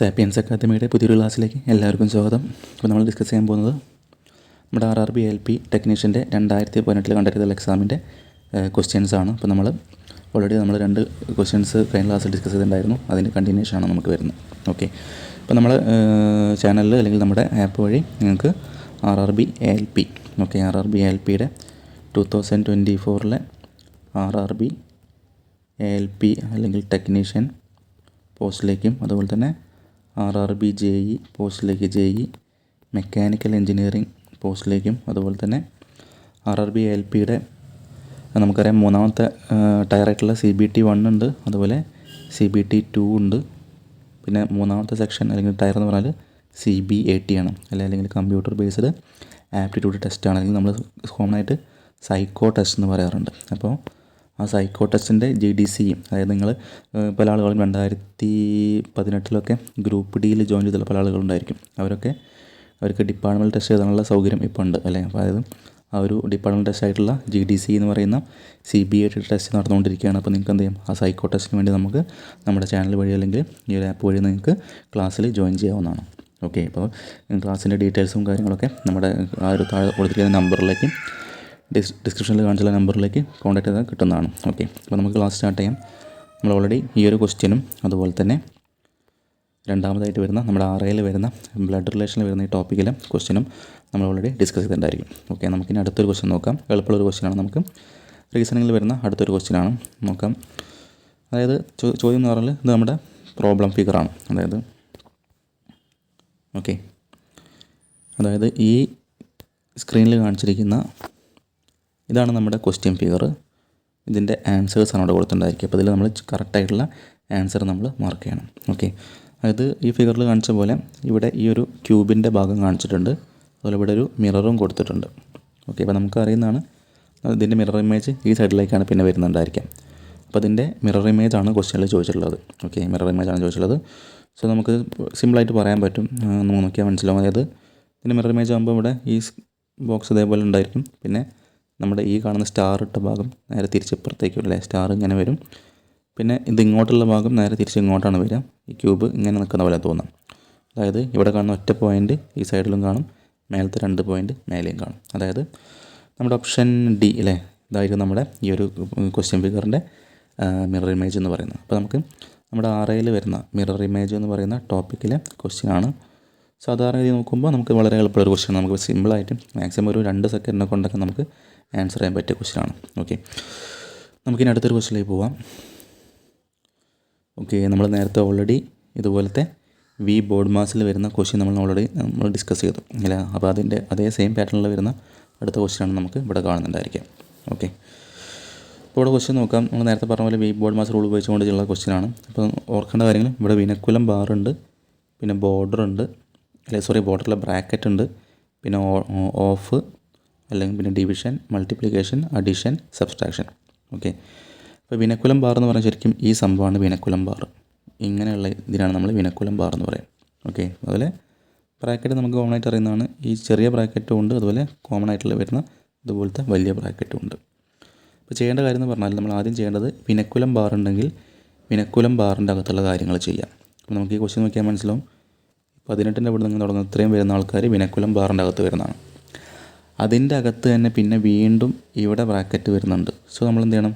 Sapiens അക്കാദമിയുടെ പുതിയൊരു ക്ലാസ്സിലേക്ക് എല്ലാവർക്കും സ്വാഗതം. അപ്പോൾ നമ്മൾ ഡിസ്കസ് ചെയ്യാൻ പോകുന്നത് നമ്മുടെ R R B L P ടെക്നീഷ്യന്റെ രണ്ടായിരത്തി പതിനെട്ടിൽ കണ്ടെത്തിയ എക്സാമിന്റെ ക്വസ്റ്റ്യൻസ് ആണ്. അപ്പോൾ നമ്മൾ ഓൾറെഡി നമ്മൾ രണ്ട് ക്വസ്റ്റ്യൻസ് കഴിഞ്ഞ ക്ലാസ്സിൽ ഡിസ്കസ് ചെയ്തിട്ടുണ്ടായിരുന്നു. അതിന്റെ കണ്ടിന്യൂഷൻ ആണ് നമുക്ക് വരുന്നത്. ഓക്കെ അപ്പോൾ നമ്മൾ ചാനലിൽ അല്ലെങ്കിൽ നമ്മുടെ ആപ്പ് വഴി നിങ്ങൾക്ക് R R B L P okay R R B L പിയുടെ two thousand twenty ഫോറിലെ R R B L P അല്ലെങ്കിൽ ടെക്നീഷ്യൻ പോസ്റ്റിലേക്കും അതുപോലെ തന്നെ R R B J E പോസ്റ്റിലേക്ക് ജെ ഇ മെക്കാനിക്കൽ എഞ്ചിനീയറിംഗ് പോസ്റ്റിലേക്കും അതുപോലെ തന്നെ ആർ ആർ ബി എൽ പിയുടെ നമുക്കറിയാം മൂന്നാമത്തെ ടയറായിട്ടുള്ള സി ബി ടി വൺ ഉണ്ട് അതുപോലെ സി ബി ടി ടു ഉണ്ട്. പിന്നെ മൂന്നാമത്തെ സെക്ഷൻ അല്ലെങ്കിൽ ടയർ എന്ന് പറഞ്ഞാൽ സി ബി എ ടി ആണ്. അല്ലെ അല്ലെങ്കിൽ കമ്പ്യൂട്ടർ ബേസ്ഡ് ആപ്റ്റിറ്റ്യൂഡ് ടെസ്റ്റ് ആണ്. അല്ലെങ്കിൽ നമ്മൾ കോമൺ ആയിട്ട് സൈക്കോ ടെസ്റ്റ് എന്ന് പറയാറുണ്ട്. അപ്പോൾ ആ സൈക്കോ ടെസ്റ്റിന്റെ ജി ഡി സി അതായത് നിങ്ങൾ പല ആളുകളും രണ്ടായിരത്തി പതിനെട്ടിലൊക്കെ ഗ്രൂപ്പ് ഡിയിൽ ജോയിൻ ചെയ്തുള്ള പല ആളുകളുണ്ടായിരിക്കും. അവരൊക്കെ അവർക്ക് ഡിപ്പാർട്ട്മെന്റ് ടെസ്റ്റ് എഴുതാനുള്ള സൗകര്യം ഇപ്പോൾ ഉണ്ട് അല്ലേ? അപ്പോൾ അതായത് ആ ഒരു ഡിപ്പാർട്ട്മെന്റ് ടെസ്റ്റ് ആയിട്ടുള്ള ജി ഡി സി എന്ന് പറയുന്ന സി ബി ഐ ടെസ്റ്റ് നടന്നുകൊണ്ടിരിക്കുകയാണ്. അപ്പോൾ നിങ്ങൾക്ക് എന്ത് ചെയ്യും? ആ സൈക്കോ ടെസ്റ്റിന് വേണ്ടി നമുക്ക് നമ്മുടെ ചാനൽ വഴി അല്ലെങ്കിൽ ഈ ഒരു ആപ്പ് വഴി നിങ്ങൾക്ക് ക്ലാസ്സിൽ ജോയിൻ ചെയ്യാവുന്നതാണ്. ഓക്കെ അപ്പോൾ ക്ലാസ്സിന്റെ ഡീറ്റെയിൽസും കാര്യങ്ങളൊക്കെ നമ്മുടെ ആ ഒരു താഴെ കൊടുത്തിരിക്കുന്ന നമ്പറിലേക്ക് ഡിസ് ഡിസ്ക്രിപ്ഷനിൽ കാണിച്ചുള്ള നമ്പറിലേക്ക് കോൺടാക്ട് ചെയ്താൽ കിട്ടുന്നതാണ്. ഓക്കെ. അപ്പോൾ നമുക്ക് ക്ലാസ് സ്റ്റാർട്ട് ചെയ്യാം. നമ്മൾ ഓൾറെഡി ഈ ഒരു ക്വസ്റ്റ്യനും അതുപോലെ തന്നെ രണ്ടാമതായിട്ട് വരുന്ന നമ്മുടെ ആറയിൽ വരുന്ന ബ്ലഡ് റിലേഷനിൽ വരുന്ന ഈ ടോപ്പിക്കിലെ ക്വസ്റ്റ്യനും നമ്മൾ ഓൾറെഡി ഡിസ്കസ് ചെയ്തിട്ടുണ്ടായിരിക്കും. ഓക്കെ. നമുക്കിനി അടുത്തൊരു ക്വസ്റ്റ്യൻ നോക്കാം. എളുപ്പമുള്ളൊരു ക്വസ്റ്റ്യനാണ് നമുക്ക് റീസണിങ്ങിൽ വരുന്ന അടുത്തൊരു ക്വസ്റ്റ്യനാണ് നോക്കാം. അതായത് ചോദ്യം എന്ന് പറഞ്ഞാൽ ഇത് നമ്മുടെ പ്രോബ്ലം ഫിഗറാണ് അതായത് ഓക്കെ. അതായത് ഈ സ്ക്രീനിൽ കാണിച്ചിരിക്കുന്ന ഇതാണ് നമ്മുടെ ക്വസ്റ്റ്യൻ ഫിഗർ ഇതിന്റെ ആൻസേഴ്സ് ആണ് അവിടെ കൊടുത്തിട്ടുണ്ടായിരിക്കുക. അപ്പോൾ ഇതിൽ നമ്മൾ കറക്റ്റായിട്ടുള്ള ആൻസർ നമ്മൾ മാർക്ക് ചെയ്യണം. ഓക്കെ അതായത് ഈ ഫിഗറിൽ കാണിച്ച പോലെ ഇവിടെ ഈ ഒരു ക്യൂബിന്റെ ഭാഗം കാണിച്ചിട്ടുണ്ട്. അതുപോലെ ഇവിടെ ഒരു മിററും കൊടുത്തിട്ടുണ്ട്. ഓക്കെ അപ്പോൾ നമുക്ക് അറിയുന്നതാണ് ഇതിന്റെ മിറർ ഇമേജ് ഈ സൈഡിലേക്കാണ് പിന്നെ വരുന്നുണ്ടായിരിക്കാം അപ്പോൾ അതിന്റെ മിറർ ഇമേജ് ആണ് ക്വസ്റ്റ്യനിൽ ചോദിച്ചിട്ടുള്ളത്. ഓക്കെ മിറർ ഇമേജ് ആണ് ചോദിച്ചിട്ടുള്ളത്. സോ നമുക്ക് സിമ്പിളായിട്ട് പറയാൻ പറ്റും. നമുക്ക് നോക്കിയാൽ മനസ്സിലാവും. അതായത് ഇതിന്റെ മിറർ ഇമേജ് ആകുമ്പോൾ ഇവിടെ ഈ ബോക്സ് ഇതേപോലെ ഉണ്ടായിരിക്കും. പിന്നെ നമ്മുടെ ഈ കാണുന്ന സ്റ്റാർ ഇട്ട ഭാഗം നേരെ തിരിച്ച് ഇപ്പുറത്തേക്കും അല്ലേ സ്റ്റാർ ഇങ്ങനെ വരും. പിന്നെ ഇത് ഇങ്ങോട്ടുള്ള ഭാഗം നേരെ തിരിച്ച് ഇങ്ങോട്ടാണ് വരിക. ഈ ക്യൂബ് ഇങ്ങനെ നിൽക്കുന്ന പോലെ തോന്നാം. അതായത് ഇവിടെ കാണുന്ന ഒറ്റ പോയിന്റ് ഈ സൈഡിലും കാണും. മേലത്തെ രണ്ട് പോയിന്റ് മേലെയും കാണും. അതായത് നമ്മുടെ ഓപ്ഷൻ ഡി അല്ലേ? ഇതായിരിക്കും നമ്മുടെ ഈ ഒരു ക്വസ്റ്റ്യൻ ഫിഗറിന്റെ മിറർ ഇമേജ് എന്ന് പറയുന്നത്. അപ്പോൾ നമുക്ക് നമ്മുടെ ആറയിൽ വരുന്ന മിറർ ഇമേജ് എന്ന് പറയുന്ന ടോപ്പിക്കിലെ ക്വസ്റ്റ്യൻ ആണ്. സാധാരണ രീതി നോക്കുമ്പോൾ നമുക്ക് വളരെ എളുപ്പമുള്ള ഒരു ക്വസ്റ്റ്യൻ നമുക്ക് സിമ്പിളായിട്ട് മാക്സിമം ഒരു രണ്ട് സെക്കൻഡിനെ കൊണ്ടൊക്കെ നമുക്ക് ആൻസർ ചെയ്യാൻ പറ്റിയ ക്വസ്റ്റിനാണ് ഓക്കെ നമുക്കിനി അടുത്തൊരു ക്വസ്റ്റ്യനിലേക്ക് പോവാം. ഓക്കെ നമ്മൾ നേരത്തെ ഓൾറെഡി ഇതുപോലത്തെ വി ബോർഡ് മാസിൽ വരുന്ന ക്വസ്റ്റ്യൻ നമ്മൾ ഓൾറെഡി നമ്മൾ ഡിസ്കസ് ചെയ്തു. അല്ല? അപ്പോൾ അതിന്റെ അതേ സെയിം പാറ്റേണിൽ വരുന്ന അടുത്ത ക്വസ്റ്റ്യനാണ് നമുക്ക് ഇവിടെ കാണുന്നുണ്ടായിരിക്കാം. ഓക്കെ ഇപ്പോൾ ഇവിടെ ക്വസ്റ്റ്യൻ നോക്കാം. നമ്മൾ നേരത്തെ പറഞ്ഞ പോലെ വി ബോർഡ് മാസ് റൂൾ ഉപയോഗിച്ചുകൊണ്ട് ചെയ്യുന്ന ക്വസ്റ്റ്യൻ ആണ്. അപ്പോൾ ഓർക്കേണ്ട കാര്യങ്ങൾ ഇവിടെ വിനക്കുലം ബാറുണ്ട് പിന്നെ ബോർഡർ ഉണ്ട് അല്ലെ? സോറി ബോർഡറിലെ ബ്രാക്കറ്റ് ഉണ്ട് പിന്നെ ഓഫ് അല്ലെങ്കിൽ പിന്നെ division multiplication addition subtraction okay അപ്പോൾ വിനക്കുലം ബാർ എന്ന് പറഞ്ഞാൽ ശരിക്കും ഈ സംഭവമാണ് വിനക്കുലം ബാർ. ഇങ്ങനെയുള്ള ഇതിനാണ് നമ്മൾ വിനക്കുലം ബാർ എന്ന് പറയുക ഓക്കെ അതുപോലെ ബ്രാക്കറ്റ് നമുക്ക് കോമൺ ആയിട്ട് അറിയുന്നതാണ്. ഈ ചെറിയ ബ്രാക്കറ്റും ഉണ്ട്. അതുപോലെ കോമൺ ആയിട്ടുള്ള വരുന്ന ഇതുപോലത്തെ വലിയ ബ്രാക്കറ്റും ഉണ്ട്. അപ്പോൾ ചെയ്യേണ്ട കാര്യം എന്ന് പറഞ്ഞാൽ നമ്മൾ ആദ്യം ചെയ്യേണ്ടത് വിനക്കുലം ബാർ ഉണ്ടെങ്കിൽ വിനക്കുലം ബാറിന്റെ അകത്തുള്ള കാര്യങ്ങൾ ചെയ്യാം. അപ്പോൾ നമുക്ക് ഈ ക്വസ്റ്റ്യൻ നോക്കിയാൽ മനസ്സിലാവും. പതിനെട്ടിന്റെ ഇവിടെ നിന്ന് തുടങ്ങുന്ന ഇത്രയും വരുന്ന ആൾക്കാർ വിനക്കുലം ബാറിന്റെ അകത്ത് വരുന്നതാണ്. അതിന്റെ അകത്ത് തന്നെ പിന്നെ വീണ്ടും ഇവിടെ ബ്രാക്കറ്റ് വരുന്നുണ്ട്. സോ നമ്മൾ എന്ത് ചെയ്യണം?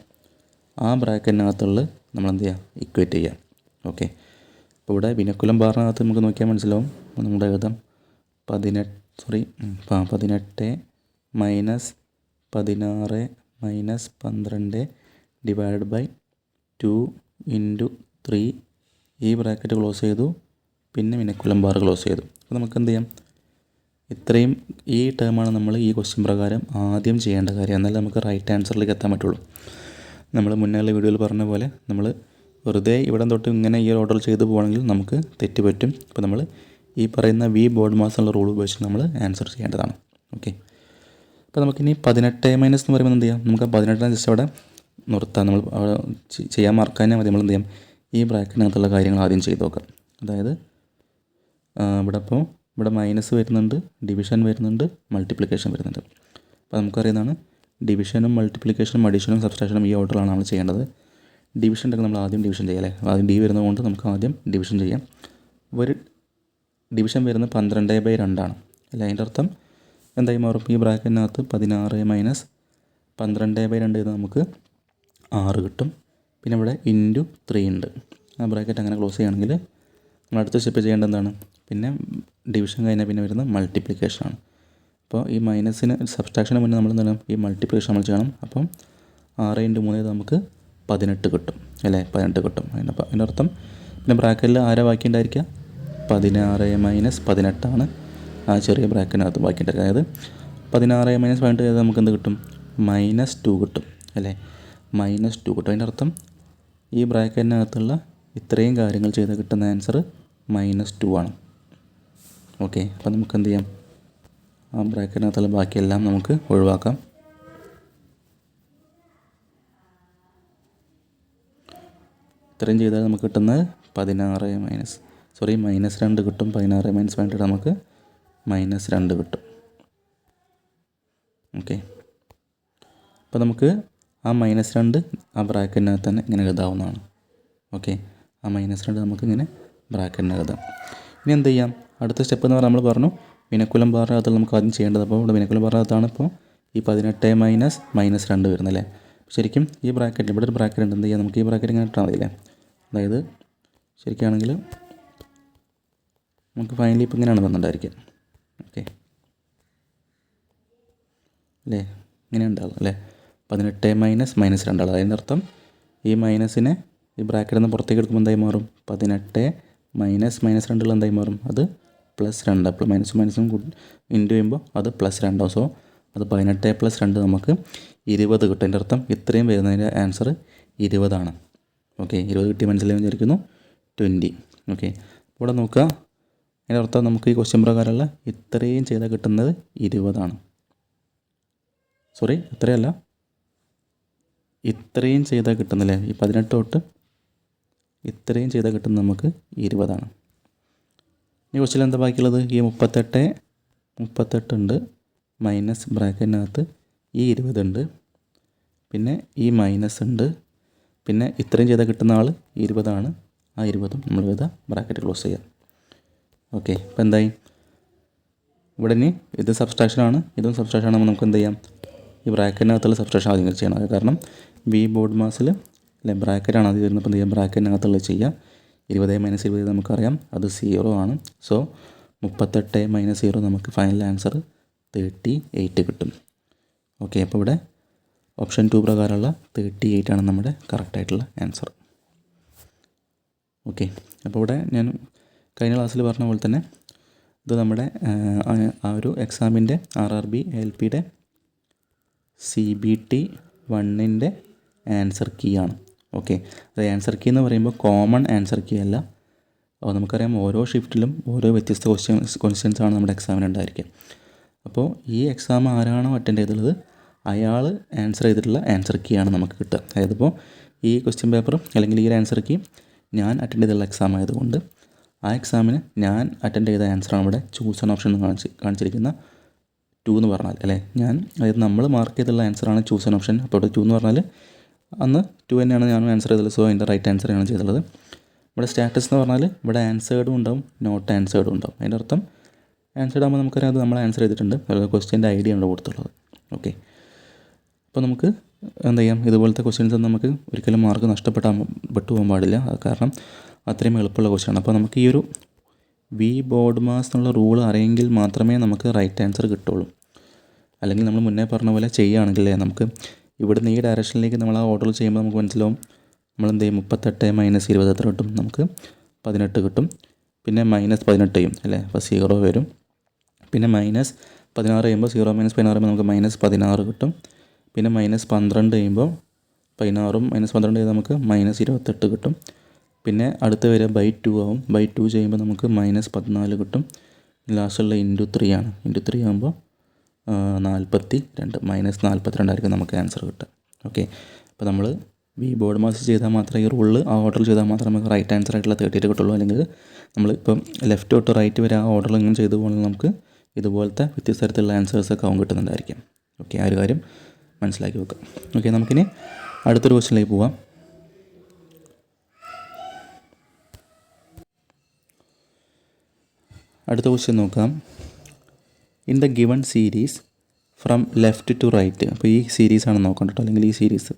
ആ ബ്രാക്കറ്റിനകത്തുള്ള നമ്മൾ എന്ത് ചെയ്യുക ഇക്വേറ്റ് ചെയ്യാം. ഓക്കെ അപ്പോൾ ഇവിടെ വിനക്കുലം ബാറിനകത്ത് നമുക്ക് നോക്കിയാൽ മനസ്സിലാവും. നമ്മുടെ എഴുതാം പതിനെട്ട് സോറി പതിനെട്ട് മൈനസ് പതിനാറ് മൈനസ് പന്ത്രണ്ട് divide by two into three ഈ ബ്രാക്കറ്റ് ക്ലോസ് ചെയ്തു. പിന്നെ വിനക്കുലം ബാർ ക്ലോസ് ചെയ്തു. അപ്പോൾ നമുക്ക് എന്ത് ചെയ്യാം? ഇത്രയും ഈ ടേമാണ് നമ്മൾ ഈ ക്വസ്റ്റ്യൻ പ്രകാരം ആദ്യം ചെയ്യേണ്ട കാര്യം. എന്നാലേ നമുക്ക് റൈറ്റ് ആൻസറിലേക്ക് എത്താൻ പറ്റുള്ളൂ. നമ്മൾ മുന്നേയുള്ള വീഡിയോയിൽ പറഞ്ഞ പോലെ നമ്മൾ വെറുതെ ഇവിടെ തൊട്ട് ഇങ്ങനെ ഈ ഓർഡർ ചെയ്ത് പോകണമെങ്കിൽ നമുക്ക് തെറ്റ് പറ്റും. അപ്പോൾ നമ്മൾ ഈ പറയുന്ന വി ബോർഡ് മാസ് എന്നുള്ള റൂൾ ഉപയോഗിച്ച് നമ്മൾ ആൻസർ ചെയ്യേണ്ടതാണ്. ഓക്കെ അപ്പോൾ നമുക്കിനി പതിനെട്ട് മൈനസ് എന്ന് പറയുമ്പോൾ എന്ത് ചെയ്യാം? നമുക്ക് ആ പതിനെട്ടിനെ ജസ്റ്റ് അവിടെ നിർത്താം. നമ്മൾ ചെയ്യാൻ മറക്കാനേ മതി. നമ്മൾ എന്ത് ചെയ്യാം? ഈ ബ്രാക്കറ്റിനകത്തുള്ള കാര്യങ്ങൾ ആദ്യം ചെയ്ത് നോക്കാം. അതായത് ഇവിടെ ഇപ്പോൾ ഇവിടെ മൈനസ് വരുന്നുണ്ട് ഡിവിഷൻ വരുന്നുണ്ട് മൾട്ടിപ്ലിക്കേഷൻ വരുന്നുണ്ട്. അപ്പോൾ നമുക്കറിയുന്നതാണ് ഡിവിഷനും മൾട്ടിപ്ലിക്കേഷനും അഡീഷനും സബ്സ്ട്രാക്ഷനും ഈ ഓർഡറിലാണ് നമ്മൾ ചെയ്യേണ്ടത്. ഡിവിഷൻ ഉണ്ടെങ്കിൽ നമ്മൾ ആദ്യം ഡിവിഷൻ ചെയ്യാം അല്ലേ ആദ്യം ഡി വരുന്നതുകൊണ്ട് നമുക്ക് ആദ്യം ഡിവിഷൻ ചെയ്യാം. ഒരു ഡിവിഷൻ വരുന്നത് പന്ത്രണ്ട് ബൈ രണ്ടാണ് അല്ലേ? അതിന്റെ അർത്ഥം എന്തായി മാറും? ഈ ബ്രാക്കറ്റിനകത്ത് പതിനാറ് മൈനസ് പന്ത്രണ്ട് ബൈ രണ്ട് ചെയ്ത് നമുക്ക് ആറ് കിട്ടും. പിന്നെ ഇവിടെ ഇന്റു ത്രീ ഉണ്ട്. ആ ബ്രാക്കറ്റ് അങ്ങനെ ക്ലോസ് ചെയ്യുകയാണെങ്കിൽ നമ്മൾ അടുത്ത സ്റ്റെപ്പ് ചെയ്യേണ്ടത് എന്താണ്? പിന്നെ ഡിവിഷൻ കഴിഞ്ഞാൽ പിന്നെ വരുന്നത് മൾട്ടിപ്ലിക്കേഷനാണ് അപ്പോൾ ഈ മൈനസിന് സബ്സ്ട്രാക്ഷന് മുന്നേ നമ്മൾ എന്താണ് ഈ മൾട്ടിപ്ലിക്കേഷൻ നമ്മൾ ചെയ്യണം. അപ്പം ആറ് ഇന്റു മൂന്ന് ചെയ്ത് നമുക്ക് പതിനെട്ട് കിട്ടും. അല്ലേ? പതിനെട്ട് കിട്ടും. അതിന്റെ അപ്പം അതിന്റെ അർത്ഥം പിന്നെ ബ്രാക്കറ്റിൽ ആരാ ബാക്കി ഉണ്ടായിരിക്കുക പതിനാറ് മൈനസ് പതിനെട്ടാണ്. ആ ചെറിയ ബ്രാക്കറ്റിനകത്ത് ബാക്കി ഉണ്ടായിരിക്കുക അതായത് പതിനാറ് മൈനസ് പതിനെട്ട് ചെയ്താൽ നമുക്ക് എന്ത് കിട്ടും? മൈനസ് ടു കിട്ടും. അല്ലേ? മൈനസ് ടു കിട്ടും. അതിന്റെ അർത്ഥം ഈ ബ്രാക്കറ്റിനകത്തുള്ള ഇത്രയും കാര്യങ്ങൾ ചെയ്ത് കിട്ടുന്ന ആൻസർ മൈനസ് ടു ആണ്. ഓക്കെ അപ്പോൾ നമുക്ക് എന്ത് ചെയ്യാം ആ ബ്രാക്കറ്റിനകത്തുള്ള ബാക്കിയെല്ലാം നമുക്ക് ഒഴിവാക്കാം. ഇത്രയും ചെയ്താൽ നമുക്ക് കിട്ടുന്നത് പതിനാറ് മൈനസ് സോറി മൈനസ് രണ്ട് കിട്ടും. പതിനാറ് മൈനസ് പതിനെട്ട് നമുക്ക് മൈനസ് രണ്ട് കിട്ടും. ഓക്കെ. അപ്പോൾ നമുക്ക് ആ മൈനസ് രണ്ട് ആ ബ്രാക്കറ്റിനകത്ത് തന്നെ ഇങ്ങനെ എഴുതാവുന്നതാണ്. ഓക്കെ. ആ മൈനസ് രണ്ട് നമുക്ക് ഇങ്ങനെ ബ്രാക്കറ്റിന് എഴുതാം. ഇനി എന്ത് ചെയ്യാം? അടുത്ത സ്റ്റെപ്പ് എന്ന് പറഞ്ഞാൽ നമ്മൾ പറഞ്ഞു വിനക്കുലം ബാറിനകത്ത് നമുക്ക് ആദ്യം ചെയ്യേണ്ടത്. അപ്പോൾ ഇവിടെ വിനക്കുലം ബാറിനകത്താണ് ഇപ്പോൾ ഈ പതിനെട്ട് മൈനസ് മൈനസ് രണ്ട് വരുന്നത് അല്ലേ? ശരിക്കും ഈ ബ്രാക്കറ്റിൽ ഇവിടെ ഒരു ബ്രാക്കറ്റ് ഉണ്ട്. എന്ത് ചെയ്യാം? നമുക്ക് ഈ ബ്രാക്കറ്റ് ഇങ്ങനെ ഇട്ടാൽ മതിയല്ലേ അതായത് ശരിക്കാണെങ്കിൽ നമുക്ക് ഫൈനലി ഇപ്പോൾ ഇങ്ങനെയാണ് വന്നിട്ടുണ്ടായിരിക്കുക. ഓക്കെ അല്ലേ? ഇങ്ങനെ ഉണ്ടാകും അല്ലേ? പതിനെട്ട് മൈനസ് മൈനസ് രണ്ടാളും അതിന്റെ അർത്ഥം ഈ മൈനസിനെ ഈ ബ്രാക്കറ്റിൽ നിന്ന് പുറത്തേക്ക് എടുക്കുമ്പോൾ എന്തായി മാറും? പതിനെട്ട് മൈനസ് മൈനസ് രണ്ടുള്ള എന്തായി മാറും? അത് പ്ലസ് രണ്ട്. അപ്പോൾ മൈനസ് മൈനസും ഇന്റു ചെയ്യുമ്പോൾ അത് പ്ലസ് രണ്ടാവും സോ അത് പതിനെട്ട് പ്ലസ് രണ്ട് നമുക്ക് ഇരുപത് കിട്ടും. അതിന്റെ അർത്ഥം ഇത്രയും വരുന്നതിന്റെ ആൻസർ ഇരുപതാണ്. ഓക്കെ ഇരുപത് കിട്ടി മനസ്സിലായി വിചാരിക്കുന്നു. ട്വന്റി ഓക്കെ ഇവിടെ നോക്കുക. അതിന്റെ അർത്ഥം നമുക്ക് ഈ ക്വസ്റ്റ്യൻ പ്രകാരമുള്ള ഇത്രയും ചെയ്താൽ കിട്ടുന്നത് ഇരുപതാണ്. സോറി ഇത്രയല്ല. ഇത്രയും ചെയ്താൽ കിട്ടുന്നില്ലേ? ഈ പതിനെട്ട് തൊട്ട് ഇത്രയും ചെയ്താൽ കിട്ടുന്നത് നമുക്ക് ഇരുപതാണ്. ഈ ക്വസ്റ്റിൽ എന്താ ബാക്കിയുള്ളത്? ഈ മുപ്പത്തെട്ട് മുപ്പത്തെട്ടുണ്ട് മൈനസ് ബ്രാക്കറ്റിനകത്ത് ഈ ഇരുപതുണ്ട്. പിന്നെ ഈ മൈനസ് ഉണ്ട്. പിന്നെ ഇത്രയും ചെയ്താൽ കിട്ടുന്ന ആൾ ഇരുപതാണ്. ആ ഇരുപതും നമ്മൾ ചെയ്ത ബ്രാക്കറ്റ് ക്ലോസ് ചെയ്യാം. ഓക്കെ ഇപ്പോൾ എന്തായി? ഇവിടെ ഇനി ഇത് സബ്സ്ട്രാക്ഷനാണ് ഇതും സബ്സ്ട്രാക്ഷൻ ആകുമ്പോൾ നമുക്ക് എന്ത് ചെയ്യാം? ഈ ബ്രാക്കറ്റിനകത്തുള്ള സബ്സ്ട്രാക്ഷൻ ആദ്യം ചെയ്യണം. കാരണം വി ബോർഡ് മാസിൽ അല്ലെ ബ്രാക്കറ്റാണ് ആദ്യം വരുന്നത്. അപ്പോൾ എന്ത് ബ്രാക്കറ്റിനകത്തുള്ള ചെയ്യാം. ഇരുപത് മൈനസ് ഇരുപത് നമുക്കറിയാം. അത് സീറോ ആണ്. സോ മുപ്പത്തെട്ട് മൈനസ് സീറോ നമുക്ക് ഫൈനൽ ആൻസർ തേർട്ടി എയ്റ്റ് കിട്ടും. ഓക്കെ അപ്പോൾ ഇവിടെ ഓപ്ഷൻ ടു പ്രകാരമുള്ള തേർട്ടി എയ്റ്റ് ആണ് നമ്മുടെ കറക്റ്റായിട്ടുള്ള ആൻസർ ഓക്കെ അപ്പോൾ ഇവിടെ ഞാൻ കഴിഞ്ഞ ക്ലാസ്സിൽ പറഞ്ഞ പോലെ തന്നെ ഇത് നമ്മുടെ ആ ഒരു എക്സാമിന്റെ ആർ ആർ ബി എൽ പിയുടെ സി ബി ടി വണ്ണിന്റെ ആൻസർ കീ ആണ്. ഓക്കെ അത് ആൻസർ കീ എന്ന് പറയുമ്പോൾ കോമൺ ആൻസർ കീ അല്ല. അപ്പോൾ നമുക്കറിയാം ഓരോ ഷിഫ്റ്റിലും ഓരോ വ്യത്യസ്ത ക്വസ്റ്റ്യൻസ് ക്വസ്റ്റ്യൻസ് ആണ് നമ്മുടെ എക്സാമിന് ഉണ്ടായിരിക്കുക. അപ്പോൾ ഈ എക്സാം ആരാണോ അറ്റൻഡ് ചെയ്തുള്ളത് അയാൾ ആൻസർ ചെയ്തിട്ടുള്ള ആൻസർ കീ ആണ് നമുക്ക് കിട്ടുക. അതായത് ഇപ്പോൾ ഈ ക്വസ്റ്റ്യൻ പേപ്പറും അല്ലെങ്കിൽ ഈ ഒരു ആൻസർ കീ ഞാൻ അറ്റൻഡ് ചെയ്തിട്ടുള്ള എക്സാം ആയതുകൊണ്ട് ആ എക്സാമിന് ഞാൻ അറ്റൻഡ് ചെയ്ത ആൻസറാണ് ഇവിടെ ചൂസ് ആൻ ഓപ്ഷൻ എന്ന് കാണിച്ച് കാണിച്ചിരിക്കുന്ന ടു എന്ന് പറഞ്ഞാൽ അല്ലേ? ഞാൻ അതായത് നമ്മൾ മാർക്ക് ചെയ്തുള്ള ആൻസറാണ് ചൂസ് ഓപ്ഷൻ അപ്പോൾ ടു എന്ന് പറഞ്ഞാൽ അന്ന് ടു തന്നെയാണ് ഞാനും ആൻസർ ചെയ്തത്. സോ അതിന്റെ റൈറ്റ് ആൻസറാണ് ചെയ്തുള്ളത്. ഇവിടെ സ്റ്റാറ്റസ് എന്ന് പറഞ്ഞാൽ ഇവിടെ ആൻസേർഡും ഉണ്ടാവും നോട്ട് ആൻസേർഡും ഉണ്ടാവും. അതിന്റെ അർത്ഥം ആൻസേർഡ് ആകുമ്പോൾ നമുക്കറിയാം അത് നമ്മൾ ആൻസർ ചെയ്തിട്ടുണ്ട്. അതുപോലെ ക്വസ്റ്റ്യന്റെ ഐഡിയ ആണ് കൊടുത്തുള്ളത് ഓക്കെ അപ്പോൾ നമുക്ക് എന്താ ചെയ്യാം? ഇതുപോലത്തെ ക്വസ്റ്റ്യൻസ് നമുക്ക് ഒരിക്കലും മാർക്ക് നഷ്ടപ്പെട്ടാൽ പെട്ടു പോകാൻ പാടില്ല. കാരണം അത്രയും എളുപ്പമുള്ള ക്വസ്റ്റ്യൻ അപ്പോൾ നമുക്ക് ഈ ഒരു വി ബോർഡ് മാസ് എന്നുള്ള റൂൾ അറിയെങ്കിൽ മാത്രമേ നമുക്ക് റൈറ്റ് ആൻസർ കിട്ടുള്ളൂ. അല്ലെങ്കിൽ നമ്മൾ മുന്നേ പറഞ്ഞ പോലെ ചെയ്യുകയാണെങ്കിൽ നമുക്ക് ഇവിടുന്ന് ഈ ഡയറക്ഷനിലേക്ക് നമ്മൾ ആ ഓർഡർ ചെയ്യുമ്പോൾ നമുക്ക് മനസ്സിലാവും. നമ്മൾ എന്ത് ചെയ്യും മുപ്പത്തെട്ട് മൈനസ് ഇരുപത് എത്ര കിട്ടും? നമുക്ക് പതിനെട്ട് കിട്ടും. പിന്നെ മൈനസ് പതിനെട്ട് ചെയ്യും അല്ലേ? അപ്പോൾ സീറോ വരും. പിന്നെ മൈനസ് പതിനാറ് ചെയ്യുമ്പോൾ സീറോ മൈനസ് പതിനാറ് ചെയ്യുമ്പോൾ നമുക്ക് മൈനസ് പതിനാറ് കിട്ടും. പിന്നെ മൈനസ് പന്ത്രണ്ട് ചെയ്യുമ്പോൾ പതിനാറും മൈനസ് പന്ത്രണ്ട് ചെയ്താൽ നമുക്ക് മൈനസ് ഇരുപത്തെട്ട് കിട്ടും. പിന്നെ അടുത്ത് വരെ ബൈ ടു ആവും. ബൈ ടു ചെയ്യുമ്പോൾ നമുക്ക് മൈനസ് പതിനാല് കിട്ടും. ലാസ്റ്റുള്ള ഇന്റു ത്രീ ആണ്. ഇന്റു ത്രീ ആകുമ്പോൾ നാൽപ്പത്തി രണ്ട് മൈനസ് നാൽപ്പത്തി രണ്ടായിരിക്കും നമുക്ക് ആൻസർ കിട്ടുക. ഓക്കെ അപ്പോൾ നമ്മൾ വി ബോർഡ് മാസ് ചെയ്താൽ മാത്രമേ ഈ റൂളിൽ ആ ഓർഡർ ചെയ്താൽ മാത്രമേ നമുക്ക് റൈറ്റ് ആൻസർ ആയിട്ടുള്ള തേർട്ടി എയ്റ്റ് കിട്ടുള്ളൂ. അല്ലെങ്കിൽ നമ്മൾ ഇപ്പം ലെഫ്റ്റ് തൊട്ട് റൈറ്റ് വരെ ആ ഓർഡർ ഇങ്ങനെ ചെയ്തു പോകണമെങ്കിൽ നമുക്ക് ഇതുപോലത്തെ വ്യത്യസ്ത തരത്തിലുള്ള ആൻസേഴ്സൊക്കെ ആവും കിട്ടുന്നുണ്ടായിരിക്കും. ഓക്കെ ആ ഒരു കാര്യം മനസ്സിലാക്കി വെക്കാം ഓക്കെ നമുക്കിനി അടുത്തൊരു ക്വസ്റ്റിനിലേക്ക് പോവാം. അടുത്ത ക്വസ്റ്റ്യൻ നോക്കാം. In the given series from left to right. അപ്പോൾ ഈ സീരീസാണ് നോക്കേണ്ടത് അല്ലെങ്കിൽ ഈ series.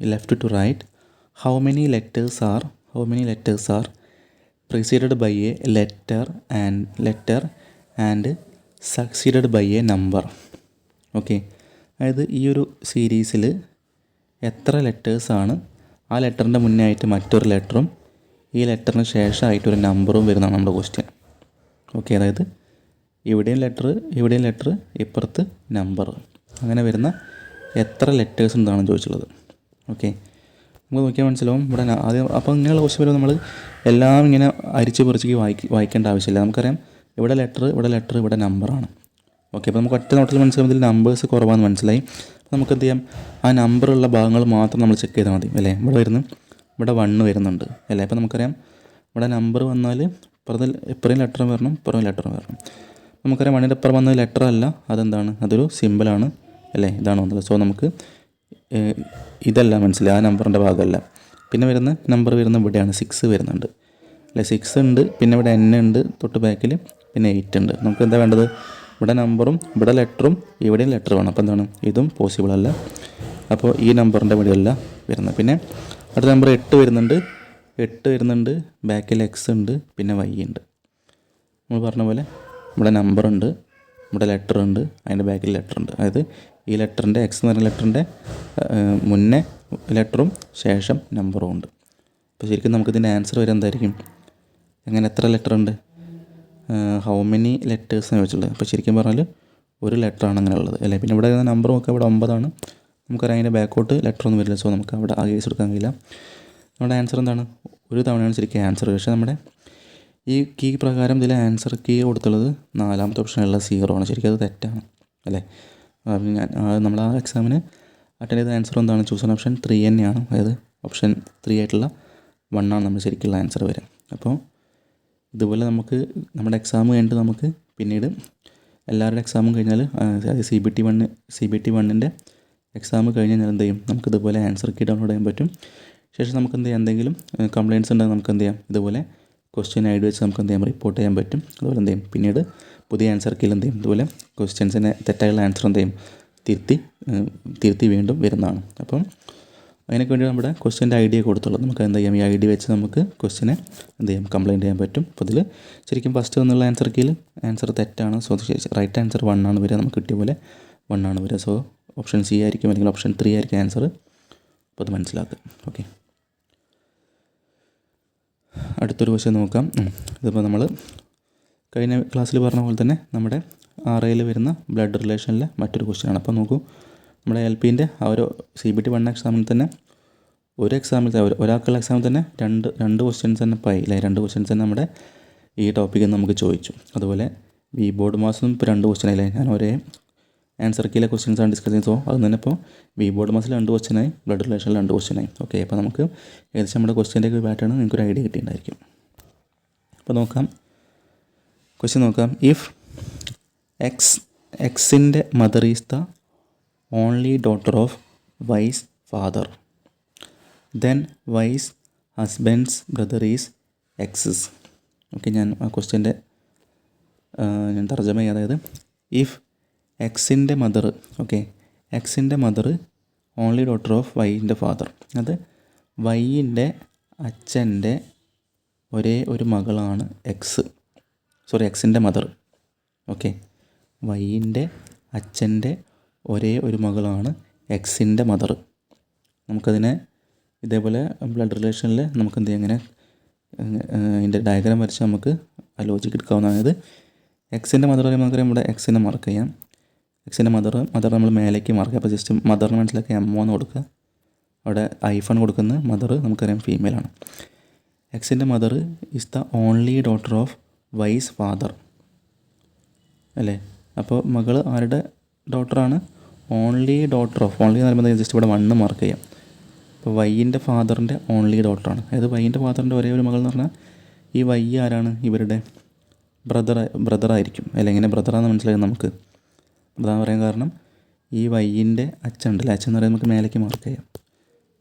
Left to right. How many letters are how many letters are preceded by a letter and letter and succeeded by a number okay അതായത് ഈ ഒരു സീരീസിൽ എത്ര ലെറ്റേഴ്സാണ് ആ ലെറ്ററിന്റെ മുന്നേ ആയിട്ട് മറ്റൊരു ലെറ്ററും ഈ ലെറ്ററിന് ശേഷമായിട്ട് ഒരു നമ്പറും വരുന്നതാണ് നമ്മുടെ ക്വസ്റ്റ്യൻ ഓക്കെ അതായത് ഇവിടെയും ലെറ്റർ ഇവിടെയും ലെറ്റർ ഇപ്പുറത്ത് നമ്പർ അങ്ങനെ വരുന്ന എത്ര ലെറ്റേഴ്സ് ഉണ്ടാണെന്ന് ചോദിച്ചുള്ളത് ഓക്കെ നമുക്ക് നോക്കിയാൽ മനസ്സിലാവും. ഇവിടെ ആദ്യം അപ്പോൾ ഇങ്ങനെയുള്ള ക്വസ്റ്റ്യൻ വരുമ്പോൾ നമ്മൾ എല്ലാം ഇങ്ങനെ അരിച്ച് പറിച്ച് വായിക്ക വായിക്കേണ്ട ആവശ്യമില്ല. നമുക്കറിയാം ഇവിടെ ലെറ്റർ ഇവിടെ ലെറ്റർ ഇവിടെ നമ്പറാണ് ഓക്കെ അപ്പോൾ നമുക്ക് ഒറ്റ നോട്ടിൽ മനസ്സിലാവും ഇതിൽ നമ്പേഴ്സ് കുറവാന്ന് മനസ്സിലായി. അപ്പോൾ നമുക്ക് എന്ത് ചെയ്യാം? ആ നമ്പറുള്ള ഭാഗങ്ങൾ മാത്രം നമ്മൾ ചെക്ക് ചെയ്താൽ മതി. അല്ലേ? ഇവിടെ വരുന്നു. ഇവിടെ വണ്ണ് വരുന്നുണ്ട്. അല്ലേ? അപ്പോൾ നമുക്കറിയാം ഇവിടെ നമ്പർ വന്നാൽ ഇപ്പുറത്തെ ഇപ്പുറം ലെറ്ററും വരണം ഇപ്പുറം ലെറ്ററും വരണം. നമുക്കറിയാം വണ്ണിന്റെ അപ്പുറം വന്നത് ലെറ്റർ അല്ല. അതെന്താണ്? അതൊരു സിമ്പിളാണ് അല്ലേ? ഇതാണ് വന്നത്. സോ നമുക്ക് ഇതല്ല മനസ്സിലായി. ആ നമ്പറിന്റെ ഭാഗമല്ല. പിന്നെ വരുന്ന നമ്പർ വരുന്ന ഇവിടെയാണ്. സിക്സ് വരുന്നുണ്ട്. അല്ലെ? സിക്സ് ഉണ്ട്. പിന്നെ ഇവിടെ എൻ ഉണ്ട്. തൊട്ട് ബാക്കിൽ പിന്നെ എയ്റ്റ് ഉണ്ട്. നമുക്ക് എന്താ വേണ്ടത്? ഇവിടെ നമ്പറും ഇവിടെ ലെറ്ററും ഇവിടെയും ലെറ്റർ വേണം. അപ്പോൾ എന്താണ്? ഇതും പോസിബിൾ അല്ല. അപ്പോൾ ഈ നമ്പറിന്റെ ഇവിടെയല്ല വരുന്നത്. പിന്നെ അടുത്ത നമ്പർ എട്ട് വരുന്നുണ്ട്. എട്ട് വരുന്നുണ്ട്. ബാക്കിൽ എക്സ് ഉണ്ട്. പിന്നെ വൈ ഉണ്ട്. നമ്മൾ പറഞ്ഞ പോലെ ഇവിടെ നമ്പറുണ്ട് നമ്മുടെ ലെറ്ററുണ്ട് അതിന്റെ ബാക്കിൽ ലെറ്റർ ഉണ്ട്. അതായത് ഈ ലെറ്ററിന്റെ എക്സ് എന്ന് പറയുന്ന ലെറ്ററിന്റെ മുന്നേ ലെറ്ററും ശേഷം നമ്പറും ഉണ്ട്. അപ്പോൾ ശരിക്കും നമുക്കിതിന്റെ ആൻസർ വരെ എന്തായിരിക്കും? അങ്ങനെ എത്ര ലെറ്റർ ഉണ്ട്? ഹൗ മെനി ലെറ്റേഴ്സ് എന്ന് വെച്ചുള്ളത് അപ്പോൾ ശരിക്കും പറഞ്ഞാൽ ഒരു ലെറ്ററാണ് അങ്ങനെ ഉള്ളത്. അല്ലേ? പിന്നെ ഇവിടെ നമ്പർ നോക്കുക ഇവിടെ ഒമ്പതാണ്. നമുക്കറിയാം അതിന്റെ ബാക്കോട്ട് ലെറ്റർ ഒന്നും വരില്ല. സോ നമുക്ക് അവിടെ ആ കേസ് എടുക്കാൻ കഴിയില്ല. നമ്മുടെ ആൻസർ എന്താണ്? ഒരു തവണയാണ് ശരിക്കും ആൻസർ പക്ഷേ നമ്മുടെ ഈ കീ പ്രകാരം ഇതിൽ ആൻസർ കീ കൊടുത്തുള്ളത് നാലാമത്തെ ഓപ്ഷനുള്ള സീറോ ആണ്. ശരിക്കും അത് തെറ്റാണ് അല്ലേ? ഞാൻ നമ്മൾ ആ എക്സാമിന് അറ്റൻഡ് ചെയ്ത ആൻസർ എന്താണ്? ചൂസൺ ഓപ്ഷൻ ത്രീ തന്നെയാണ്. അതായത് ഓപ്ഷൻ ത്രീ ആയിട്ടുള്ള വൺ ആണ് നമ്മൾ ശരിക്കുള്ള ആൻസർ വരിക. അപ്പോൾ ഇതുപോലെ നമുക്ക് നമ്മുടെ എക്സാം കഴിഞ്ഞിട്ട് നമുക്ക് പിന്നീട് എല്ലാവരുടെ എക്സാമും കഴിഞ്ഞാൽ അതായത് C B T one C B T വണ്ണിന്റെ എക്സാം കഴിഞ്ഞ് കഴിഞ്ഞാൽ എന്ത് ചെയ്യും? നമുക്ക് ഇതുപോലെ ആൻസർ കീ ഡൗൺലോഡ് ചെയ്യാൻ പറ്റും. ശേഷം നമുക്ക് എന്ത് ചെയ്യാം? എന്തെങ്കിലും കംപ്ലയിൻസ് ഉണ്ടെങ്കിൽ നമുക്ക് എന്ത് ചെയ്യാം? ഇതുപോലെ ക്വസ്റ്റ്യൻ ഐ വെച്ച് നമുക്ക് എന്ത് റിപ്പോർട്ട് ചെയ്യാൻ പറ്റും. അതുപോലെ എന്ത് ചെയ്യും? പിന്നീട് പുതിയ ആൻസർ കീൽ എന്ത് ചെയ്യും? അതുപോലെ ക്വസ്റ്റ്യൻസിനെ തെറ്റായുള്ള ആൻസർ എന്ത് ചെയ്യും? തിരുത്തി തിരുത്തി വീണ്ടും വരുന്നതാണ്. അപ്പം അതിനൊക്കെ വേണ്ടി നമ്മുടെ ക്വസ്റ്റ്യന്റെ ഐഡിയ കൊടുത്തുള്ളൂ നമുക്ക് എന്ത് ചെയ്യാം? ഈ ഐ ഡി വെച്ച് നമുക്ക് ക്വസ്റ്റ്യനെ എന്ത് ചെയ്യാം? കംപ്ലയിന്റ് ചെയ്യാൻ പറ്റും. അപ്പോൾ ഇതിൽ ശരിക്കും ഫസ്റ്റ് വന്നുള്ള ആൻസർ കീൽ ആൻസർ തെറ്റാണ്. സോ റൈറ്റ് ആൻസർ വൺ ആണ് വരിക. നമുക്ക് കിട്ടിയ പോലെ വൺ ആണ് വരിക. സോ ഓപ്ഷൻ സി ആയിരിക്കും അല്ലെങ്കിൽ ഓപ്ഷൻ ത്രീ ആയിരിക്കും ആൻസർ അപ്പോൾ അത് മനസ്സിലാക്കുക. ഓക്കെ അടുത്തൊരു വശം നോക്കാം. ഇതിപ്പോൾ നമ്മൾ കഴിഞ്ഞ ക്ലാസ്സിൽ പറഞ്ഞ പോലെ തന്നെ നമ്മുടെ ആർ ഐയിൽ വരുന്ന ബ്ലഡ് റിലേഷനിലെ മറ്റൊരു ക്വസ്റ്റ്യനാണ് അപ്പോൾ നോക്കൂ നമ്മുടെ എൽ പിന്റെ ആ ഒരു സി ബി ടി വൺ എക്സാമിൽ തന്നെ ഒരു എക്സാമിൽ തന്നെ ഒരു- ഒരാൾക്കുള്ള എക്സാമിൽ തന്നെ രണ്ട് രണ്ട് ക്വസ്റ്റ്യൻസ് തന്നെ പൈ അല്ലെ? രണ്ട് ക്വസ്റ്റ്യൻസ് തന്നെ നമ്മുടെ ഈ ടോപ്പിക്കിൽ നമുക്ക് ചോദിച്ചു. അതുപോലെ വി ബോർഡ് മാസം ഇപ്പോൾ രണ്ട് ക്വസ്റ്റ്യൻ അല്ലേ? ഞാൻ ഒരേ ആൻസർ കീയിലെ ക്വസ്റ്റ്യൻസ് ആണ് ഡിസ്കസ് ചെയ്യുന്നത് സോ അത് തന്നെ ഇപ്പോൾ വി ബോർഡ് മസിൽ രണ്ട് ക്വസ്റ്റ്യനായി ബ്ലഡ് റിലേഷനിൽ രണ്ട് ക്വസ്റ്റ്യനായി ഓക്കെ അപ്പോൾ നമുക്ക് ഏകദേശം നമ്മുടെ ക്വസ്റ്റ്യന്റെയൊക്കെ പാറ്റേൺ നിങ്ങൾക്ക് ഒരു ഐഡിയ കിട്ടിയിട്ടുണ്ടായിരിക്കും. അപ്പോൾ നോക്കാം. ക്വസ്റ്റ്യൻ നോക്കാം. ഇഫ് എക്സ് എക്സിന്റെ mother is the only daughter of Y's father then Y's husband's brother is X's okay ഞാൻ ആ ക്വസ്റ്റ്യന്റെ ഞാൻ തർജമ അതായത് ഇഫ് എക്സിന്റെ മദർ ഓക്കെ എക്സിന്റെ മദർ ഓൺലി ഡോട്ടർ ഓഫ് വൈന്റെ ഫാദർ അത് വൈന്റെ അച്ഛന്റെ ഒരേ ഒരു മകളാണ് എക്സ് സോറി എക്സിന്റെ മദർ ഓക്കെ വൈന്റെ അച്ഛന്റെ ഒരേ ഒരു മകളാണ് എക്സിന്റെ മദർ നമുക്കതിനെ ഇതേപോലെ ബ്ലഡ് റിലേഷനിൽ നമുക്ക് എന്ത് ചെയ്യാം? ഇങ്ങനെ അതിന്റെ ഡയഗ്രാം വരച്ച് നമുക്ക് ആ ലോജിക്ക് എടുക്കാവുന്നതായത് എക്സിന്റെ മദർ പറയുമ്പോൾ നമുക്കറിയാം ഇവിടെ എക്സിനെ മാർക്ക് ചെയ്യാം. എക്സിന്റെ മദർ മദർ നമ്മൾ മേലേക്ക് മാർക്ക് അപ്പോൾ ജസ്റ്റ് മദറിന് മനസ്സിലാക്കി എം എന്ന് കൊടുക്കുക. അവിടെ ഐഫൺ കൊടുക്കുന്ന മദർ നമുക്കറിയാം ഫീമെയിലാണ് എക്സിന്റെ mother is the only daughter of Y's father അല്ലേ? അപ്പോൾ മകൾ ആരുടെ ഡോട്ടറാണ് ഓൺലി ഡോട്ടർ ഓഫ് ഓൺലി എന്ന് പറയുമ്പോൾ ജസ്റ്റ് ഇവിടെ വണ്ണ് മാർക്ക് ചെയ്യാം. അപ്പോൾ വൈന്റെ ഫാദറിന്റെ ഓൺലി ഡോട്ടറാണ് അതായത് വൈന്റെ ഫാദറിന്റെ ഒരേ ഒരു മകൾ എന്ന് പറഞ്ഞാൽ ഈ വൈ ആരാണ്? ഇവരുടെ ബ്രദർ ബ്രദറായിരിക്കും അല്ലെങ്കിൽ എങ്ങനെ മനസ്സിലായി നമുക്ക്. ബ്രദർ പറയാൻ കാരണം ഈ അച്ഛനുണ്ടല്ലേ അച്ഛൻ എന്ന് പറയുന്നത് നമുക്ക് മേലേക്ക് മാർക്ക് ചെയ്യാം.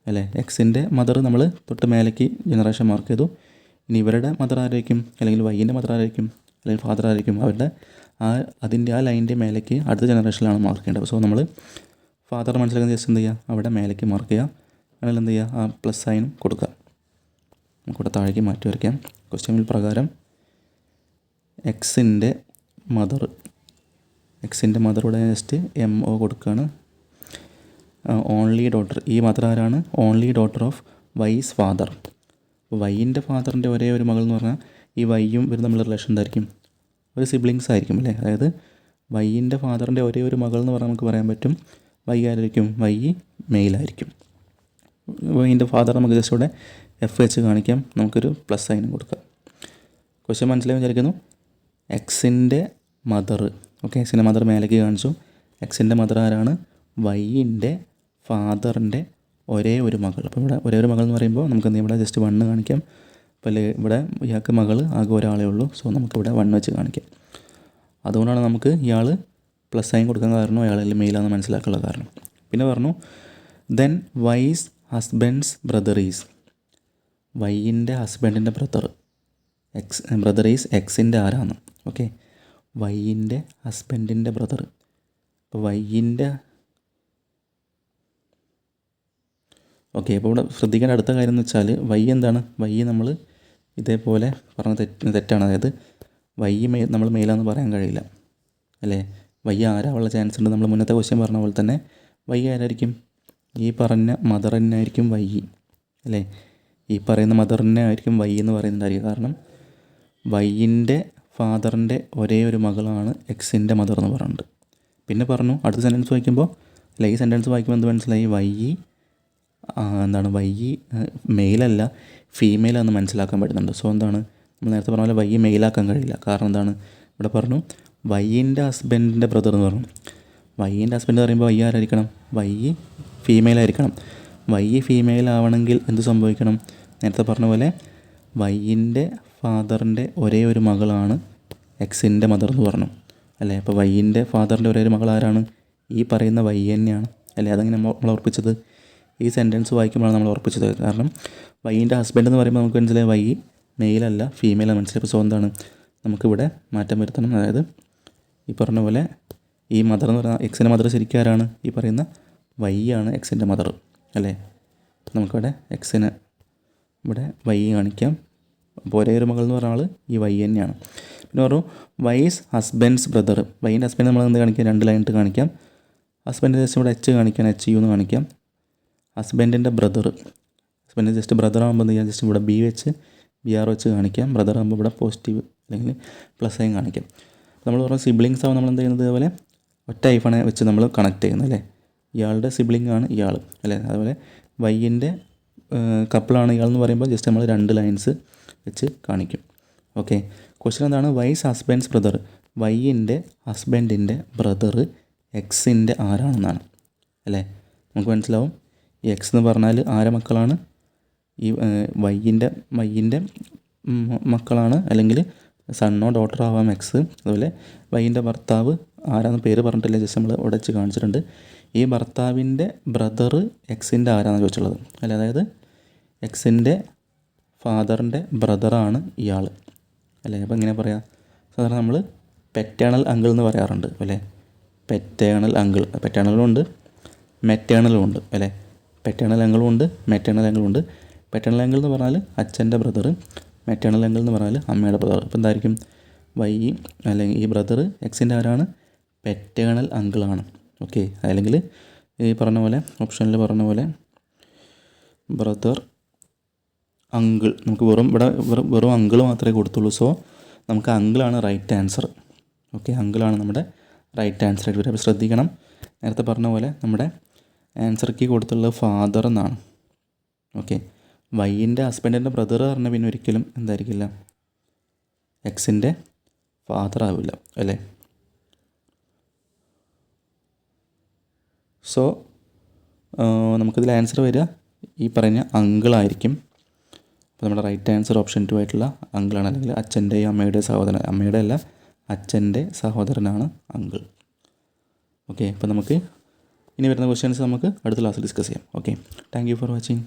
അല്ലേ? എക്സിന്റെ മദർ നമ്മൾ തൊട്ട് മേലേക്ക് ജനറേഷൻ മാർക്ക് ചെയ്തു. ഇനി ഇവരുടെ മദർ ആരായിരിക്കും? അല്ലെങ്കിൽ വൈന്റെ മദർ ആരായിരിക്കും? അല്ലെങ്കിൽ ഫാദർ ആയിരിക്കും അവരുടെ ആ അതിന്റെ ആ ലൈനിന്റെ മേലേക്ക് അടുത്ത ജനറേഷനിലാണ് മാർക്ക് ചെയ്യേണ്ടത്. സോ നമ്മൾ ഫാദർ മനസ്സിലാക്കുന്ന ജസ്റ്റ് എന്ത് ചെയ്യുക? അവിടെ മേലേക്ക് മാർക്ക് ചെയ്യുക. അല്ലെങ്കിൽ എന്ത് ചെയ്യുക? ആ പ്ലസ് സൈനും കൊടുക്കുക. നമുക്കിവിടെ താഴേക്ക് മാറ്റി വരയ്ക്കാം. ക്വസ്റ്റ്യൻ പ്രകാരം എക്സിന്റെ മദർ എക്സിന്റെ മദർ ഇവിടെ ജസ്റ്റ് എം ഒ കൊടുക്കുകയാണ് ഓൺലി ഡോട്ടർ ഈ മദർ ആരാണ്? Only daughter of Y's father വൈന്റെ ഫാദറിന്റെ ഒരേ ഒരു മകൾ എന്ന് പറഞ്ഞാൽ ഈ വൈയും ഇവർ തമ്മിലുള്ള റിലേഷൻ എന്തായിരിക്കും? ഒരു സിബ്ലിങ്സ് ആയിരിക്കും അല്ലേ? അതായത് വൈന്റെ ഫാദറിന്റെ ഒരേ ഒരു മകൾ എന്ന് പറഞ്ഞാൽ നമുക്ക് പറയാൻ പറ്റും. വൈ ആയിരിക്കും. വൈ മെയിലായിരിക്കും വൈന്റെ ഫാദർ നമുക്ക് ജസ്റ്റ് ഇവിടെ എഫ് വെച്ച് കാണിക്കാം. നമുക്കൊരു പ്ലസ് സൈനും കൊടുക്കാം. ക്വസ്റ്റ്യൻ മനസ്സിലായി വിചാരിക്കുന്നു? എക്സിന്റെ മദർ ഓക്കെ എക്സിന്റെ മദർ മേലേക്ക് കാണിച്ചു. എക്സിന്റെ മദർ ആരാണ്? വൈന്റെ ഫാദറിന്റെ ഒരേ ഒരു മകൾ. അപ്പോൾ ഇവിടെ ഒരേ ഒരു മകൾ എന്ന് പറയുമ്പോൾ നമുക്ക്? ഇവിടെ ജസ്റ്റ് വണ്ണ് കാണിക്കാം. അപ്പോൾ ഇവിടെ ഇയാൾക്ക് മകൾ ആകെ ഒരാളേ ഉള്ളൂ. സോ നമുക്കിവിടെ വണ്ണ് വെച്ച് കാണിക്കാം. അതുകൊണ്ടാണ് നമുക്ക് ഇയാൾ പ്ലസ് സൈൻ കൊടുക്കാൻ കാരണം അയാളിൽ മെയിലാണെന്ന് മനസ്സിലാക്കാനുള്ള കാരണം. പിന്നെ പറഞ്ഞു then Y's husband's brother is വൈന്റെ ഹസ്ബൻഡിന്റെ ബ്രദർ എക്സ് ബ്രദർ ഈസ് എക്സിന്റെ ആരാണ്? ഓക്കെ വൈന്റെ ഹസ്ബൻഡിന്റെ ബ്രദർ. അപ്പോൾ വൈയിന്റെ ഓക്കെ അപ്പോൾ ഇവിടെ ശ്രദ്ധിക്കേണ്ട അടുത്ത കാര്യം എന്ന് വെച്ചാൽ വൈ എന്താണ്? വൈ നമ്മൾ ഇതേപോലെ പറഞ്ഞ തെറ്റ് തെറ്റാണ്. അതായത് വൈ മേ നമ്മൾ മെയിലാന്ന് പറയാൻ കഴിയില്ല. അല്ലേ? വൈ ആരാവുള്ള ചാൻസ് ഉണ്ട്? നമ്മൾ മുന്നത്തെ ക്വസ്റ്റ്യൻ പറഞ്ഞ പോലെ തന്നെ വൈ ആരായിരിക്കും? ഈ പറഞ്ഞ മദർ തന്നെ ആയിരിക്കും വൈ. അല്ലേ? ഈ പറയുന്ന മദറിനെ ആയിരിക്കും വൈ എന്ന് പറയുന്നുണ്ടായിരിക്കും. കാരണം വൈന്റെ ഫാദറിന്റെ ഒരേ ഒരു മകളാണ് എക്സിന്റെ മദർ എന്ന് പറയുന്നത് പിന്നെ പറഞ്ഞു അടുത്ത സെന്റൻസ് വായിക്കുമ്പോൾ അല്ല ഈ സെന്റൻസ് വായിക്കുമ്പോൾ എന്ത് മനസ്സിലായി? വൈ എന്താണ് വൈ മെയിലല്ല ഫീമെയിലാണെന്ന് മനസ്സിലാക്കാൻ പറ്റുന്നുണ്ട്. സോ എന്താണ്? നമ്മൾ നേരത്തെ പറഞ്ഞ പോലെ വൈ മെയിലാക്കാൻ കഴിയില്ല. കാരണം എന്താണ്? ഇവിടെ പറഞ്ഞു വൈന്റെ ഹസ്ബൻഡിന്റെ ബ്രദർ എന്ന് പറഞ്ഞു. വൈന്റെ ഹസ്ബൻഡ് പറയുമ്പോൾ വൈ ആരായിരിക്കണം? വൈ ഫീമെയിൽ ആയിരിക്കണം. വൈ ഫീമെയിൽ ആവണമെങ്കിൽ എന്ത് സംഭവിക്കണം? നേരത്തെ പറഞ്ഞ പോലെ വൈന്റെ ഫാദറിന്റെ ഒരേ ഒരു മകളാണ് എക്സിന്റെ മദർ എന്ന് പറഞ്ഞു. അല്ലേ? അപ്പോൾ വൈന്റെ ഫാദറിന്റെ ഒരേ മകൾ ആരാണ് ഈ പറയുന്ന വൈ തന്നെയാണ്. അല്ലേ? അതങ്ങനെ നമ്മൾ ഉറപ്പിച്ചത്. ഈ സെന്റൻസ് വായിക്കുമ്പോഴാണ് നമ്മൾ ഉറപ്പിച്ചത്. കാരണം വൈന്റെ ഹസ്ബൻഡ് എന്ന് പറയുമ്പോൾ നമുക്ക് മനസ്സിലായി വൈ മെയിലല്ല ഫീമെയിലാണ് മനസ്സിലായി? സോ എന്താണ്? നമുക്കിവിടെ മാറ്റം വരുത്തണം. അതായത് ഈ പറഞ്ഞ പോലെ ഈ മദർ എന്ന് പറയുന്ന എക്സിന്റെ മദർ ശരിക്കും ആരാണ്? ഈ പറയുന്ന വൈ ആണ് എക്സിന്റെ മദർ അല്ലേ? നമുക്കിവിടെ എക്സിന് ഇവിടെ വൈ കാണിക്കാം. അപ്പോൾ മകൾ എന്ന് പറഞ്ഞ ആൾ ഈ വൈ തന്നെയാണ്. പിന്നെ പറഞ്ഞു വൈസ് ഹസ്ബൻഡ്സ് ബ്രദർ വൈന്റെ ഹസ്ബൻഡ് നമ്മൾ എന്ത് കാണിക്കാം? രണ്ട് ലൈനിട്ട് കാണിക്കാം. ഹസ്ബൻഡിന്റെ ജസ്റ്റ് ഇവിടെ എച്ച് കാണിക്കാം എച്ച് യു എന്ന് കാണിക്കാം. ഹസ്ബൻഡിന്റെ ബ്രദർ ഹസ്ബൻഡ് ജസ്റ്റ് ബ്രദർ ആകുമ്പോൾ ചെയ്യാം? ജസ്റ്റ് ഇവിടെ ബി വെച്ച് ബി ആർ വെച്ച് കാണിക്കാം. ബ്രദർ ആകുമ്പോൾ ഇവിടെ പോസിറ്റീവ് അല്ലെങ്കിൽ പ്ലസ് ആയി കാണിക്കാം. നമ്മൾ പറഞ്ഞ സിബ്ലിങ്സ് ആവും നമ്മൾ എന്ത് ചെയ്യുന്നത്? അതുപോലെ ഒറ്റ ഐഫണെ വെച്ച് നമ്മൾ കണക്ട് ചെയ്യുന്നത് അല്ലേ? ഇയാളുടെ സിബ്ലിംഗ് ആണ് ഇയാൾ അല്ലേ? അതുപോലെ വൈന്റെ കപ്പിളാണ് ഇയാൾ എന്ന് പറയുമ്പോൾ ജസ്റ്റ് നമ്മൾ രണ്ട് ലൈൻസ് വെച്ച് കാണിക്കും. ഓക്കെ ക്വസ്റ്റ്യൻ എന്താണ്? വൈസ് ഹസ്ബൻഡ്സ് ബ്രദർ വൈന്റെ ഹസ്ബൻഡിന്റെ ബ്രദർ എക്സിന്റെ ആരാണെന്നാണ്. അല്ലേ? നമുക്ക് മനസ്സിലാവും. ഈ എക്സ് എന്ന് പറഞ്ഞാൽ ആരെ മക്കളാണ്? ഈ വൈന്റെ വൈന്റെ മക്കളാണ്. അല്ലെങ്കിൽ സണ്ണോ ഡോട്ടർ ആവാം എക്സ് അതുപോലെ വൈന്റെ ഭർത്താവ് ആരാന്ന് പേര് പറഞ്ഞിട്ടില്ല? ജസ്റ്റ് നമ്മൾ ഇവിടെ വെച്ച് കാണിച്ചിട്ടുണ്ട്. ഈ ഭർത്താവിന്റെ ബ്രദർ എക്സിന്റെ ആരാന്ന് ചോദിച്ചുള്ളത്? അല്ല? അതായത് എക്സിന്റെ ഫാദറിന്റെ ബ്രദറാണ് ഇയാൾ അല്ലേ? അപ്പോൾ എങ്ങനെ പറയാം? സാധാരണ നമ്മൾ പെറ്റേണൽ അങ്കിൾ എന്ന് പറയാറുണ്ട് അല്ലേ? പെറ്റേണൽ അങ്കിൾ പെറ്റേണലും ഉണ്ട് മെറ്റേണലും ഉണ്ട് അല്ലേ? പെറ്റേണൽ അങ്കിളും ഉണ്ട് മെറ്റേണൽ അങ്കിളും ഉണ്ട്. പെറ്റേണൽ അങ്കിൾ എന്ന് പറഞ്ഞാൽ അച്ഛന്റെ ബ്രദർ മെറ്റേണൽ അങ്കിൾ എന്ന് പറഞ്ഞാൽ അമ്മയുടെ ബ്രദർ അപ്പോൾ എന്തായിരിക്കും? വൈ അല്ലെങ്കിൽ ഈ ബ്രദർ എക്സിന്റെ ആരാണ്? പെറ്റേണൽ അങ്കിളാണ് ഓക്കെ? അല്ലെങ്കിൽ ഈ പറഞ്ഞ പോലെ ഓപ്ഷനിൽ പറഞ്ഞ പോലെ ബ്രദർ അങ്കിൾ. നമുക്ക് വെറും ഇവിടെ വെറും അങ്കിൾ മാത്രമേ കൊടുത്തുള്ളൂ. സോ നമുക്ക് അങ്കിളാണ് റൈറ്റ് ആൻസർ ഓക്കെ അങ്കിളാണ് നമ്മുടെ റൈറ്റ് ആൻസർ ആയിട്ട് വരിക. അപ്പോൾ ശ്രദ്ധിക്കണം. നേരത്തെ പറഞ്ഞ പോലെ നമ്മുടെ ആൻസർ കീ കൊടുത്തുള്ളത് ഫാദർ എന്നാണ്. ഓക്കെ വൈന്റെ ഹസ്ബൻഡിന്റെ ബ്രദർ പറഞ്ഞാൽ പിന്നെ ഒരിക്കലും എന്തായിരിക്കില്ല? എക്സിന്റെ ഫാദർ ആവില്ല അല്ലേ? സോ നമുക്കിതിൽ ആൻസർ വരിക. ഈ പറഞ്ഞ അങ്കിളായിരിക്കും. അപ്പോൾ നമ്മുടെ റൈറ്റ് ആൻസർ ഓപ്ഷൻ ടു ആയിട്ടുള്ള അങ്കിളാണ്. അല്ലെങ്കിൽ അച്ഛന്റെയും അമ്മയുടെ സഹോദരൻ അമ്മയുടെ അല്ല അച്ഛന്റെ സഹോദരനാണ് അങ്കിൾ. ഓക്കെ അപ്പോൾ നമുക്ക് ഇനി വരുന്ന ക്വസ്റ്റ്യൻസ് നമുക്ക് അടുത്ത ക്ലാസ്സിൽ ഡിസ്കസ് ചെയ്യാം. Okay thank you for watching